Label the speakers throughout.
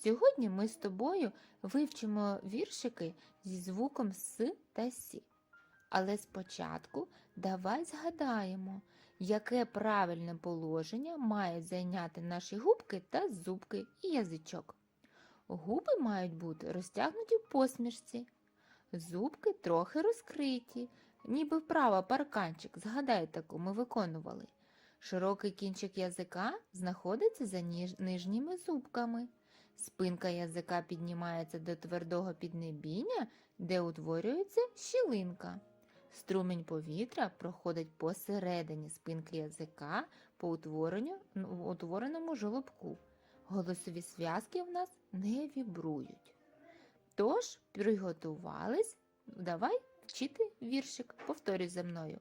Speaker 1: Сьогодні ми з тобою вивчимо віршики зі звуком С та Сі. Але спочатку давай згадаємо, яке правильне положення мають зайняти наші губки та зубки і язичок. Губи мають бути розтягнуті в посмішці, зубки трохи розкриті, ніби вправо парканчик, згадай таку ми виконували. Широкий кінчик язика знаходиться за ніж- нижніми зубками. Спинка язика піднімається до твердого піднебіння, де утворюється щілинка. Струмінь повітря проходить посередині спинки язика по утворенню, ну, утвореному жолобку. Голосові зв'язки в нас не вібрують. Тож, приготувались, давай вчити віршик. Повторюй за мною.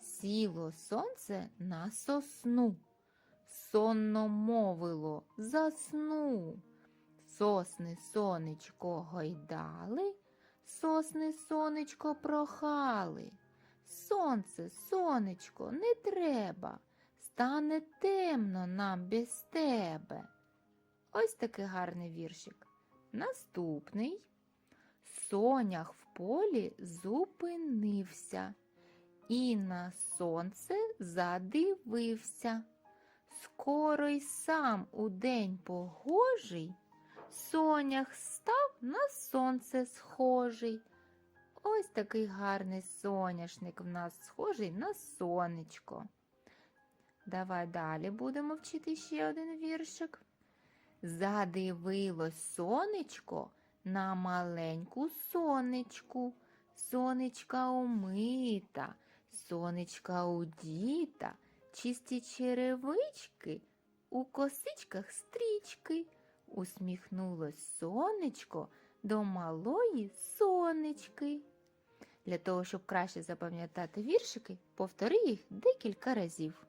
Speaker 1: Сіло сонце на сосну, сонно мовило засну. Сосни сонечко гойдали, сосни сонечко прохали. Сонце, сонечко, не треба, стане темно нам без тебе. Ось такий гарний віршик. Наступний. Сонях в полі зупинився і на сонце задивився. Скоро й сам у день погожий, сонях став на сонце схожий. Ось такий гарний соняшник в нас схожий на сонечко. Давай далі будемо вчити ще один віршик. Задивилось сонечко на маленьку сонечку. Сонечка умита, сонечка удіта, чисті черевички, у косичках стрічки. Усміхнулось сонечко до малої сонечки. Для того, щоб краще запам'ятати віршики, повтори їх декілька разів.